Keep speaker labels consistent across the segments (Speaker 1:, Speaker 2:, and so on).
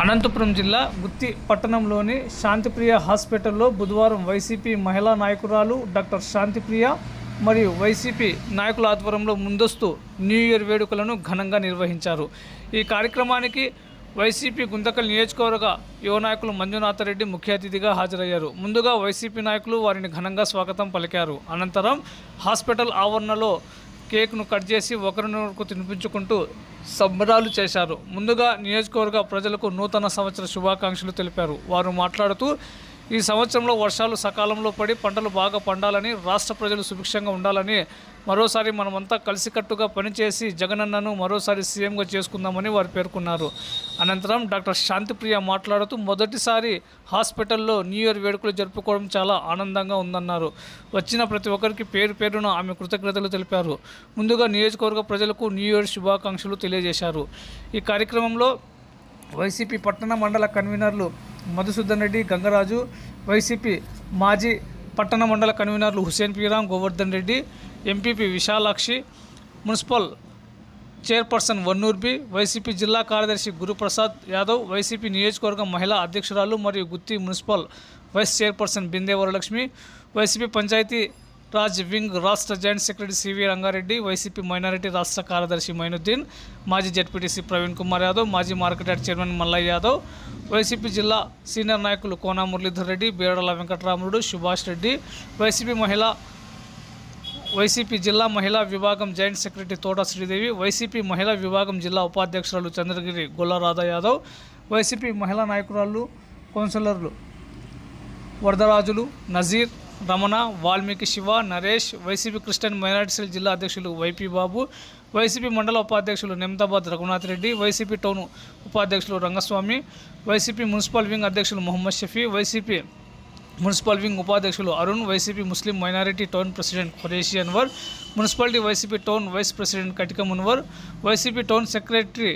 Speaker 1: అనంతపురం జిల్లా గుత్తి పట్టణంలోని శాంతిప్రియ హాస్పిటల్లో బుధవారం వైసీపీ మహిళా నాయకురాలు డాక్టర్ శాంతిప్రియ మరియు వైసీపీ నాయకుల ఆధ్వర్యంలో ముందస్తు న్యూ ఇయర్ వేడుకలను ఘనంగా నిర్వహించారు. ఈ కార్యక్రమానికి వైసీపీ గుంతకల్ నియోజకవర్గ యువ నాయకులు మంజునాథరెడ్డి ముఖ్య అతిథిగా హాజరయ్యారు. ముందుగా వైసీపీ నాయకులు వారిని ఘనంగా స్వాగతం పలికారు. అనంతరం హాస్పిటల్ ఆవరణలో కేక్ను కట్ చేసి ఒకరినొకరు తినిపించుకుంటూ సంబరాలు చేశారు. ముందుగా నియోజకవర్గ ప్రజలకు నూతన సంవత్సర శుభాకాంక్షలు తెలిపారు. వారు మాట్లాడుతూ ఈ సంవత్సరంలో వర్షాలు సకాలంలో పడి పంటలు బాగా పండాలని రాష్ట్ర ప్రజలు సుభిక్షంగా ఉండాలని మరోసారి మనమంతా కలిసికట్టుగా పనిచేసి జగనన్నను మరోసారి సీఎంగా చేసుకుందామని వారు పేర్కొన్నారు. అనంతరం డాక్టర్ శాంతిప్రియ మాట్లాడుతూ మొదటిసారి హాస్పిటల్లో న్యూ ఇయర్ వేడుకలు జరుపుకోవడం చాలా ఆనందంగా ఉందన్నారు. వచ్చిన ప్రతి ఒక్కరికి పేరు పేరున ఆమె కృతజ్ఞతలు తెలిపారు. ముందుగా నియోజకవర్గ ప్రజలకు న్యూ ఇయర్ శుభాకాంక్షలు తెలియజేశారు. ఈ కార్యక్రమంలో వైసీపీ పట్టణ మండల కన్వీనర్లు మధుసూదన్ రెడ్డి గంగరాజు వైసీపీ మాజీ పట్టణ మండల కన్వీనర్లు Hussain Peeram Govardhan Reddy MPP Visalakshi municipal chairperson Vannurbi YCP జిల్లా కార్యదర్శి గురుప్రసాద్ యాదవ్ వైసీపీ నియోజకవర్గం మహిళా అధ్యక్షురాలు మరియు Gutti municipal vice chairperson Binde Varalakshmi YCP Panchayati Raj wing రాష్ట్ర joint secretary CV Rangareddy YCP minority రాష్ట్ర కార్యదర్శి మైనుద్దీన్ మాజీ జడ్పీటీసీ ప్రవీణ్ కుమార్ యాదవ్ మాజీ market yard chairman Mallaiah Yadav YCP జిల్లా సీనియర్ నాయకులు కోనా మురళీధర్ రెడ్డి బేరడల వెంకటరాముడు సుభాష్ రెడ్డి వైసీపీ మహిళా వైసీపీ జిల్లా మహిళా విభాగం జాయింట్ సెక్రటరీ తోట శ్రీదేవి వైసీపీ మహిళా విభాగం జిల్లా ఉపాధ్యక్షురాలు చంద్రగిరి గొల్లరాధా యాదవ్ వైసీపీ మహిళా నాయకురాలు కౌన్సిలర్లు Varadarajulu Nazeer Ramana Valmiki Shiva Naresh YCP Christian minority జిల్లా అధ్యక్షులు వైపీ బాబు వైసీపీ మండల ఉపాధ్యక్షులు నెమ్దాబాద్ రఘునాథ్ రెడ్డి వైసీపీ టౌన్ ఉపాధ్యక్షులు రంగస్వామి వైసీపీ మున్సిపల్ వింగ్ అధ్యక్షులు Mohammed Shafi YCP municipal wing ఉపాధ్యక్షులు Arun YCP Muslim minority town president Qureshi Anwar municipality YCP town vice president Katika Munwar YCP town secretary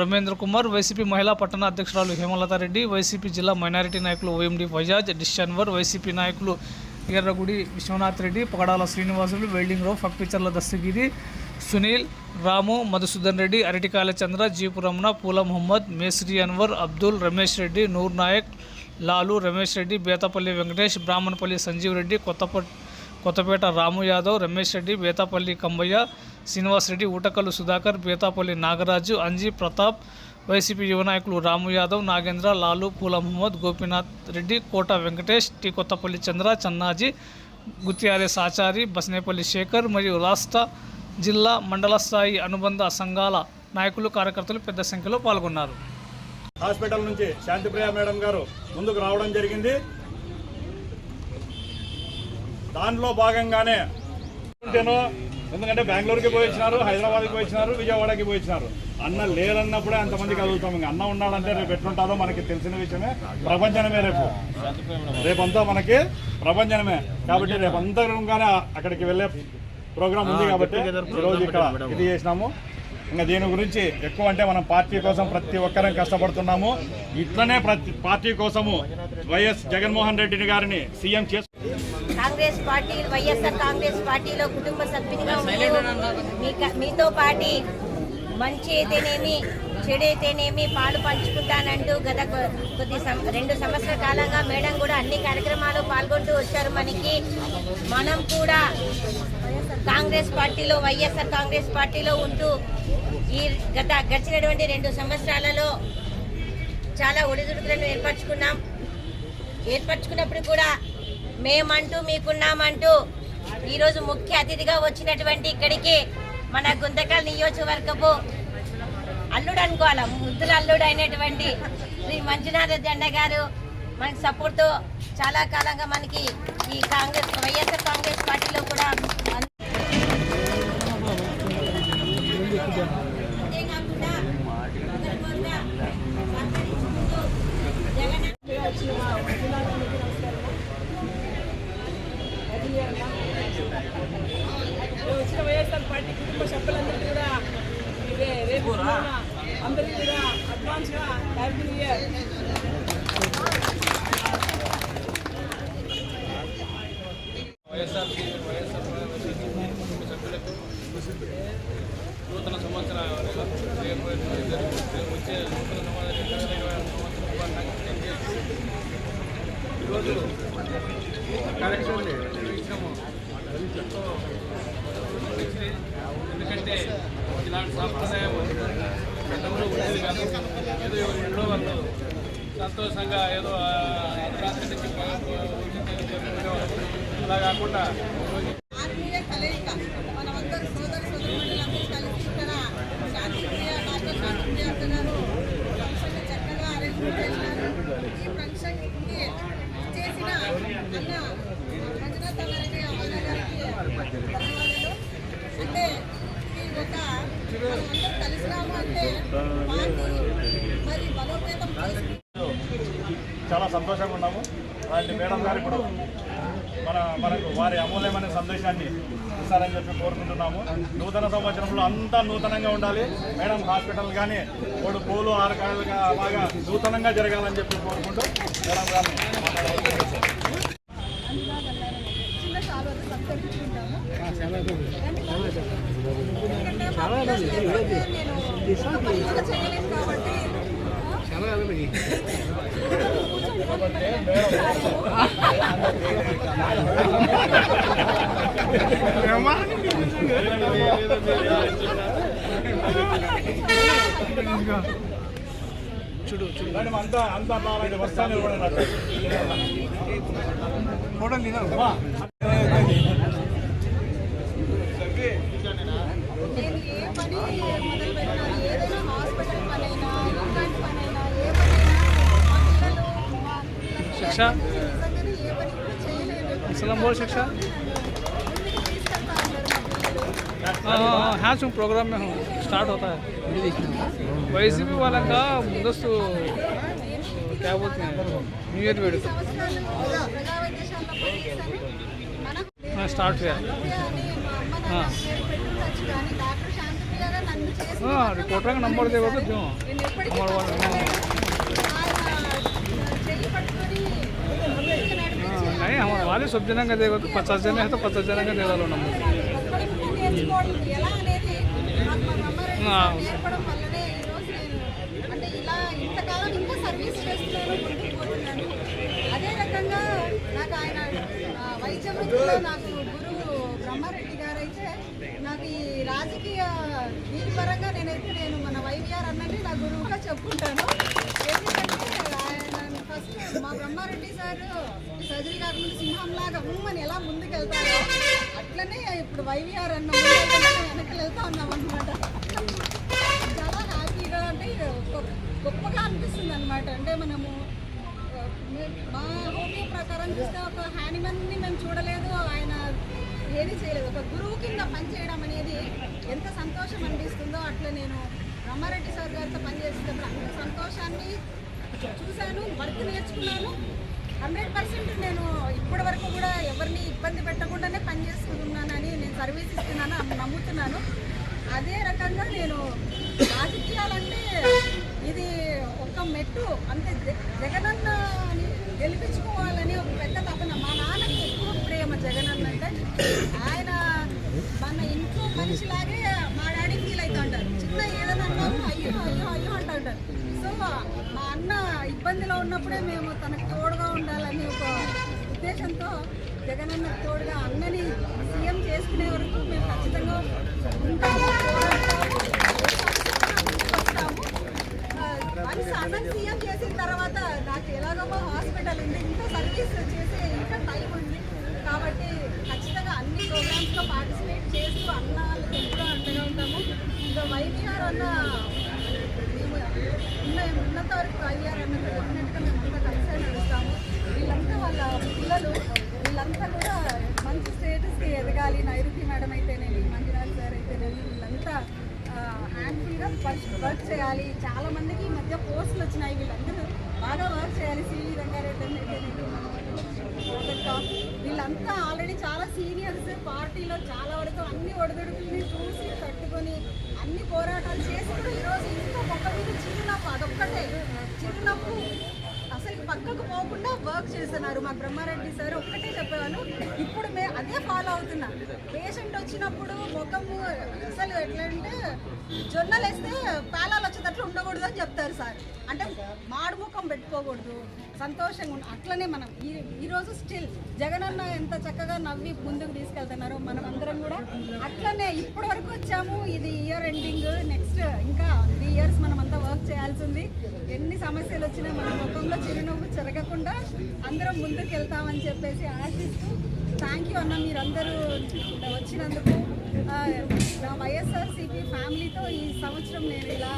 Speaker 1: Ramendra Kumar YCP మహిళా పట్టణ అధ్యక్షురాలు Hemalatha Reddy YCP జిల్లా minority నాయకులు OMD Faizaz dish Anwar YCP నాయకులు Erragudi Vishwanath Reddy Pagadala Srinivasulu welding Rao ఫక్పిచర్ల Dastagiri Sunil Ramu Madhusudan Reddy Aratikayala Chandra jeep Ramana Poola Mohammed మేస్రి Anwar Abdul Ramesh Reddy Noor Naik Lalu Ramesh Reddy Bethapalli Venkatesh Brahmanapalli Sanjeev Reddy కొత్తప Kothapeta Ramu Yadav Ramesh Reddy Bethapalli Kambaiah Srinivas Reddy ఊటకల్లు Sudhakar Bethapalli Nagaraju Anji Pratap YCP యువ నాయకులు Ramu Yadav Nagendra Lalu Poola Mohammed Gopinath Reddy Kota Venkatesh T Kothapalli Chandra Channaji Gutyares Achari Basnepalli Shekhar మరియు రాష్ట్ర జిల్లా మండల స్థాయి అనుబంధ సంఘాల నాయకులు కార్యకర్తలు పెద్ద సంఖ్యలో పాల్గొన్నారు.
Speaker 2: హాస్పిటల్ నుంచి శాంతిప్రియ మేడం గారు ముందుకు రావడం జరిగింది. దానిలో భాగంగానే ఎందుకంటే బెంగళూరుకి పోయి వచ్చినారు హైదరాబాద్కి పోయి వచ్చినారు విజయవాడకి పోయి వచ్చినారు అన్న లేరన్నప్పుడే అంతమంది కలుగుతాం ఇంకా అన్న ఉన్నాడంటే రేపు ఎట్లుంటుందో మనకి తెలిసిన విషయమే. ప్రపంచమే రేపు. రేపంతా మనకి ప్రపంచమే కాబట్టి రేపు అంతరంగానే అక్కడికి వెళ్ళే ప్రోగ్రామ్ ఉంది కాబట్టి ఈరోజు ఇక్కడ ఇది చేసినాము. ఇంకా దీని గురించి ఎక్కువ అంటే మనం పార్టీ కోసం ప్రతి ఒక్కరం కష్టపడుతున్నాము. ఇట్లనే ప్రతి పార్టీ కోసము వైఎస్ జగన్మోహన్ రెడ్డి గారిని సీఎం చేసు
Speaker 3: కాంగ్రెస్ పార్టీ వైఎస్ఆర్ కాంగ్రెస్ పార్టీలో కుటుంబ సభ్యునిగా మీతో పాటి మంచి అయితేనేమి చెడు అయితేనేమి పాలు పంచుకుంటానంటూ గత కొద్ది సం- రెండు సంవత్సరాల కాలంగా మేడం కూడా అన్ని కార్యక్రమాలు పాల్గొంటూ వచ్చారు. మనకి మనం కూడా కాంగ్రెస్ పార్టీలో వైఎస్ఆర్ కాంగ్రెస్ పార్టీలో ఉంటూ ఈ గత గడిచినటువంటి రెండు సంవత్సరాలలో చాలా ఒడిదుడుకులను ఏర్పరచుకున్నాం. ఏర్పరచుకున్నప్పుడు కూడా మేమంటూ మీకున్నామంటూ ఈరోజు ముఖ్య అతిథిగా వచ్చినటువంటి ఇక్కడికి మన గుంతకల్ నియోజకవర్గపు అల్లుడు అనుకోవాలా ముద్దుల అల్లుడు అయినటువంటి శ్రీ మంజునాథ జెండ గారు మనకి సపోర్ట్తో చాలా కాలంగా మనకి ఈ కాంగ్రెస్ వైఎస్ఆర్ కాంగ్రెస్ పార్టీలో కూడా అన్- అంతేకాకుండా ఒకరికొకరుగా సహకరించుకుంటూ జగన్
Speaker 4: వచ్చిన వైఎస్ఆర్ పార్టీ కుటుంబ సభ్యులందరికీ కూడా ఇదే రేపు రోజున అందరికీ కూడా అడ్వాన్స్గా happy new year
Speaker 1: YSR YSR కుటుంబ సభ్యులకు నూతన సంవత్సర రేపు వచ్చే నూతన సంవత్సరం ఈరోజు కార్యక్రమం ఎందుకంటే ఇలాంటి సాంప్రదాయం గతంలో ఉండేది కాదు ఏదో ఎవరి వాళ్ళు సంతోషంగా ఏదో ఆ, నుంచి అలా కాకుండా ఈరోజు
Speaker 4: ఆత్మీయ కలయిక మనమందరూ సోదర సోదరులందరూ కలిసి ఇక్కడ శాంతిప్రియ డాక్టర్ శాంతిప్రియ అక్క గారు ఫంక్షన్ చక్కగా అరేంజ్మెంట్ చేసినారు ఈ ఫంక్షన్కి చేసిన అన్న మంజునాథ్ అన్నారెడ్డి అమ్మ గారికి ధన్యవాదాలు అంటే ఈ ఒక మనమందరం కలిసినాము అంటే పార్టీ మరి బలోపేతం చేసుకుంటూ
Speaker 2: చాలా సంతోషంగా ఉన్నాము. అలాంటి మేడం గారు ఇప్పుడు మన మనకు వారి అమూల్యమైన సందేశాన్ని ఇస్తారని చెప్పి కోరుకుంటున్నాము. నూతన సంవత్సరంలో అంతా నూతనంగా ఉండాలి. మేడం హాస్పిటల్ కానీ మూడు పూలు ఆరకాయలు బాగా నూతనంగా జరగాలని చెప్పి కోరుకుంటూ మేడం గారిని మాట్లాడవలసిందిగా
Speaker 1: చూడు చూడు.
Speaker 2: అంతా అంతా బాగా వస్తాను ఇవ్వడం
Speaker 1: శిక్ష
Speaker 4: నిజంగానే ఏ పని కూడా చేయలేదు
Speaker 1: सलाम बोल शिक्षा
Speaker 4: ముందుకు తీసుకెళ్తా ఉన్నారు మా పిల్లలు
Speaker 1: हाँ हाँ हाँ सुन प्रोग्राम में हूँ स्टार्ट होता है వైసీపీ వాళ్ళక ముందస్తు क्या बोलते हैं न्यू ईयर వేడుక
Speaker 4: సంవత్సరాలు ప్రజా వైద్యశాలలో పనిచేశాను మనం
Speaker 1: हाँ, स्टार्ट नहीं हमारे वाले सब जना का देगा तो पचास जने है तो पचास जना का देगा लो नंबर
Speaker 4: ఒక్కడికి నేర్చుకోవడం ఎలా అనేది నాకు మా అమ్మారెడ్డి
Speaker 1: ఆ.
Speaker 4: నేర్పడం వల్లనే ఈరోజు నేను అంటే ఇలా ఇంతకాలం ఇంకా సర్వీస్ చేస్తున్నాను ముందుకు పోతున్నాను అదే రకంగా నాకు ఆయన ఆ, వైద్య వృత్తిలో నాకు గురువు బ్రహ్మారెడ్డి గారు అయితే నాకు ఈ రాజకీయ దీని పరంగా నేనైతే నేను మన వైవిఆర్ అన్నది నా గురువుగా చెప్పుకుంటాను ఎందుకంటే ఆయన ఫస్ట్ మా బ్రహ్మారెడ్డి సార్ సర్జరీ కాకుండా సింహంలాగా ఉమ్మని ఎలా ముందుకెళ్తారో అట్లనే ఇప్పుడు వైవిఆర్ అన్న వెనకలు వెళ్తా ఉన్నాం అనమాట చాలా హ్యాపీగా అంటే గొప్ప- గొప్పగా అనిపిస్తుంది అనమాట అంటే మనము మా హోమియో ప్రకారం చూస్తే ఒక హ్యానిమన్ని మేము చూడలేదు ఆయన ఏది చేయలేదు. ఒక గురువు కింద పనిచేయడం అనేది ఎంత సంతోషం అనిపిస్తుందో అట్లా నేను రమారెడ్డి సార్ గారితో పనిచేసేటప్పుడు అంత సంతోషాన్ని చూశాను వర్క్ నేర్చుకున్నాను. హండ్రెడ్ పర్సెంట్ నేను ఇప్పటి వరకు కూడా ఎవరిని ఇబ్బంది పెట్టకుండానే పనిచేస్తున్నానని నేను సర్వీస్ ఇస్తున్నాను అని నమ్ముతున్నాను. అదే రకంగా నేను రాజకీయాలంటే ఇది ఒక మెట్టు. అంటే జగనన్న గెలిపించుకోవాలని ఒక పెద్ద తపన. మా నాన్నకి ఎక్కువ ప్రేమ జగనన్న అంటే. ఆయన మన ఇంట్లో మనిషిలాగే మా డాడీ ఫీల్ అవుతా ఉంటారు చిన్న ఏదైనా అయ్యో అయ్యో అయ్యో అంటూ ఉంటారు సో మా అన్న ఇబ్బందిలో ఉన్నప్పుడే మేము తనకు తోడు ఉండాలని ఒక ఉద్దేశంతో జగనన్న తోడుగా అన్నని సీఎం చేసుకునే వరకు మేము ఖచ్చితంగా ఉంటాము పోరాడతాము. వస్తాము. ఆ, వన్స్ అన్నం సీఎం చేసిన తర్వాత నాకు ఎలాగో మా హాస్పిటల్ ఉంది ఇంకా సర్వీస్ చేసే ఇంకా టైం ఉంది కాబట్టి ఖచ్చితంగా అన్ని ప్రోగ్రామ్స్లో పార్టిసిపేట్ చేస్తూ అన్న వాళ్ళకి ఎప్పుడూ అండగా ఉంటాము ఇంకా వైవిఆర్ అన్న మేము ఉన్న ఉన్నంత వరకు వైవిఆర్ అన్న చెప్పినట్టుగా మేమంతా కలిసే నడుస్తాము వీళ్ళంతా వాళ్ళ పిల్లలు వీళ్ళంతా కూడా మంచి స్టేటస్కి ఎదగాలి నైరుతి మేడం అయితేనేమి మంజునాథ్ సార్ అయితేనేమి వీళ్ళంతా హ్యాండ్ఫుల్గా వర్క్ వర్క్ చేయాలి చాలా మందికి ఈ మధ్య పోస్టులు వచ్చినాయి వీళ్ళందరూ బాగా వర్క్ చేయాలి సివి రంగారెడ్డి అయితేనేమి ఇంకా వీళ్ళంతా ఆల్రెడీ చాలా సీనియర్స్ పార్టీలో చాలా వరకు అన్ని ఒడిదుడుకుల్ని చూసి తట్టుకొని అన్ని పోరాటాలు చేసి కూడా ఈరోజు ఇంత మొక్క మీద చిరునప్పు అదొక్కటే. చిరునప్పు అసలు పక్కకు పోకుండా వర్క్ చేస్తున్నారు మా బ్రహ్మారెడ్డి సార్. ఒక్కటే చెప్పేవాళ్ళు ఇప్పుడు మే అదే ఫాలో అవుతున్నా. పేషెంట్ వచ్చినప్పుడు ముఖము అసలు ఎట్లా అంటే జొన్నలు వేస్తే పేలాలు వచ్చేటట్లు ఉండకూడదు అని చెప్తారు సార్. అంటే మాడుముఖం పెట్టుకోకూడదు సంతోషంగా ఉండ. అట్లనే మనం ఈ ఈరోజు స్టిల్ జగన్ అన్న ఎంత చక్కగా నవ్వి ముందుకు తీసుకెళ్తున్నారో మనం అందరం కూడా అట్లనే ఇప్పటి వరకు వచ్చాము. ఇది ఇయర్ ఎండింగ్ నెక్స్ట్ ఇంకా త్రీ ఇయర్స్ మనం అంతా వర్క్ చేయాల్సి ఉంది. ఎన్ని సమస్యలు వచ్చినా మన ముఖంలో చిరునవ్వు చెరగకుండా అందరం ముందుకు వెళ్తామని చెప్పేసి ఆశిస్తూ థ్యాంక్ యూ అన్న మీరందరూ వచ్చినందుకు నా వైఎస్ఆర్సీపీ ఫ్యామిలీతో ఈ సంవత్సరం నేను ఇలా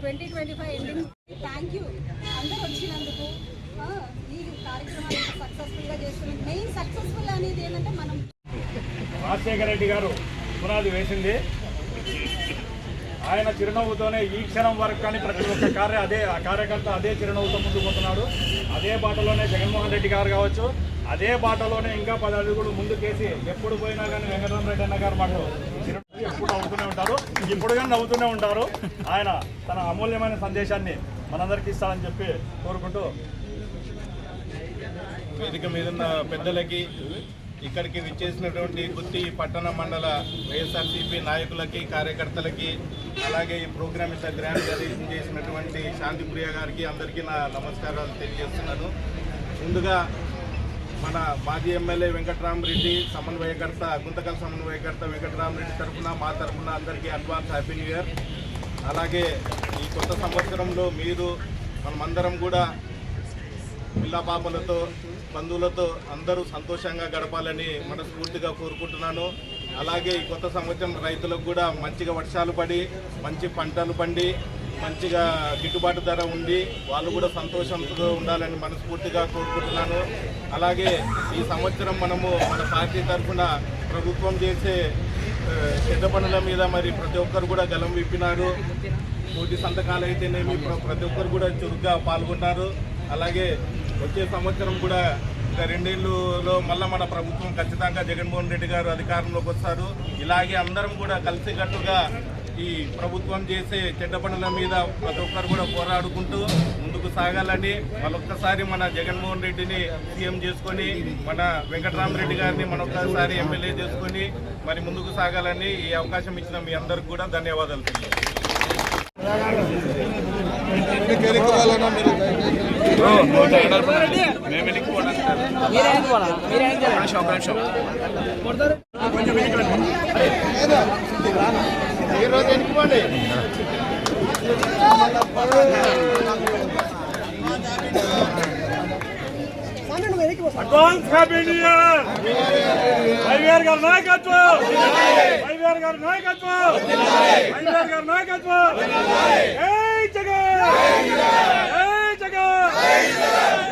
Speaker 4: twenty twenty five ending thank you. అందరూ వచ్చినందుకు ఈ కార్యక్రమాన్ని సక్సెస్ఫుల్గా చేస్తున్నాం. మెయిన్ సక్సెస్ఫుల్ అనేది ఏంటంటే మనం
Speaker 2: రాజశేఖర రెడ్డి గారు పునాది వేసింది. ఆయన చిరునవ్వుతోనే ఈ క్షణం వరకు కానీ ప్రతి ఒక్క కార్య అదే ఆ కార్యకర్త అదే చిరునవ్వుతో ముందుకు పోతున్నాడు. అదే బాటలోనే జగన్మోహన్ రెడ్డి గారు కావచ్చు అదే బాటలోనే ఇంకా పది అడుగులు ముందుకేసి ఎప్పుడు పోయినా కానీ వెంకటరామరెడ్డి అన్న గారు మాకు ఎప్పుడు నవ్వుతూనే ఉంటారు. ఇప్పుడు కానీ నవ్వుతూనే ఉంటారు. ఆయన తన అమూల్యమైన సందేశాన్ని మనందరికీ ఇస్తారని చెప్పి కోరుకుంటూ
Speaker 5: వేదిక మీదున్న పెద్దలకి ఇక్కడికి విచ్చేసినటువంటి గుత్తి పట్టణ మండల వైఎస్ఆర్సీపీ నాయకులకి కార్యకర్తలకి అలాగే ఈ ప్రోగ్రామ్ ఇంత గ్రాండ్ అరేంజ్ చేసినటువంటి శాంతిప్రియ గారికి అందరికీ నా నమస్కారాలు తెలియజేస్తున్నాను. ముందుగా మన మాజీ ఎమ్మెల్యే వెంకట్రామరెడ్డి సమన్వయకర్త గుంతకల్ సమన్వయకర్త వెంకట్రామరెడ్డి తరఫున మా తరఫున అందరికీ అడ్వాన్స్ హ్యాపీ న్యూ ఇయర్. అలాగే ఈ కొత్త సంవత్సరంలో మీరు మనమందరం కూడా పిల్లపాపలతో బంధువులతో అందరూ సంతోషంగా గడపాలని మనస్ఫూర్తిగా కోరుకుంటున్నాను. అలాగే ఈ కొత్త సంవత్సరం రైతులకు కూడా మంచిగా వర్షాలు పడి మంచి పంటలు పండి మంచిగా గిట్టుబాటు ధర ఉండి వాళ్ళు కూడా సంతోషంతో ఉండాలని మనస్ఫూర్తిగా కోరుకుంటున్నాను. అలాగే ఈ సంవత్సరం మనము మన పార్టీ తరఫున ప్రభుత్వం చేసే చెడ్డ పనుల మీద మరి ప్రతి ఒక్కరు కూడా గలం విప్పినారు. కోటి సంతకాలు అయితేనేమి ప్రతి ఒక్కరు కూడా చురుగ్గా పాల్గొన్నారు అలాగే వచ్చే సంవత్సరం కూడా ఇంకా రెండేళ్ళలో మళ్ళీ మన ప్రభుత్వం ఖచ్చితంగా జగన్మోహన్ రెడ్డి గారు అధికారంలోకి వస్తారు. ఇలాగే అందరం కూడా కలిసికట్టుగా ఈ ప్రభుత్వం చేసే చెడ్డ పనుల మీద ప్రతి ఒక్కరు కూడా పోరాడుకుంటూ ముందుకు సాగాలని మరొక్కసారి మన జగన్మోహన్ రెడ్డిని సీఎం చేసుకొని మన వెంకటరామరెడ్డి గారిని మరొక్కసారి ఎమ్మెల్యే చేసుకొని మరి ముందుకు సాగాలని ఈ అవకాశం ఇచ్చిన మీ అందరికి కూడా ధన్యవాదాలు తెలియజేస్తున్నాను.
Speaker 2: అడ్వాన్స్ హ్యాపీ న్యూ వైవిఆర్ గారి నాయకత్వం వైవిఆర్ గారి నాయకత్వం వైవిఆర్ గారి నాయకత్వం జగన్ జగన్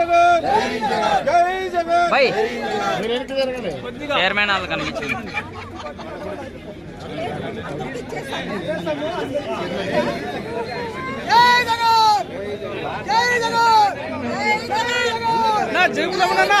Speaker 5: జగన్! జై జగన్!
Speaker 6: బై! చైర్మన్ వాళ్ళు కనిపించింది
Speaker 1: నా జేబులో ఉన్నా
Speaker 6: దాదా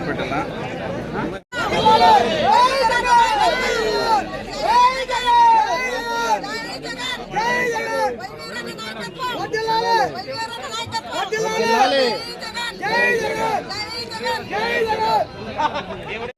Speaker 6: పెట్టాలా జై
Speaker 7: జగన్.
Speaker 6: జై
Speaker 7: జగన్.
Speaker 6: జై జగన్.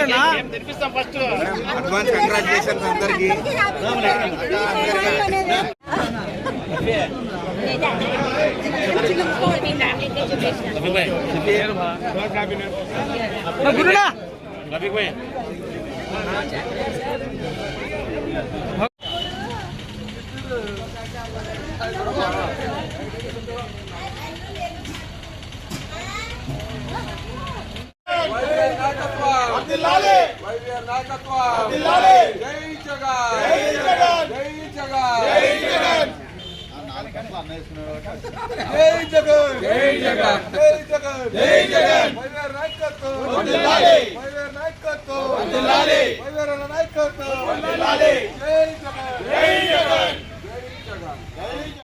Speaker 6: ఆ, నా అయిపోతుంది
Speaker 7: పెట్టాలా
Speaker 4: పోండి పోండి పోండి పోండి దా. మరి అయిపోయినది పక్కకి రండి.
Speaker 8: రైట్ చైర్మన్ రైట్ చూడాలి పై చెయ్యి
Speaker 9: అడ్వాన్స్ కంగ్రాచులేషన్స్ అందరికీ
Speaker 8: లేదా మీ ఫ్యామిలీకి చూపించిన
Speaker 10: గురునా
Speaker 9: నాయకత్వం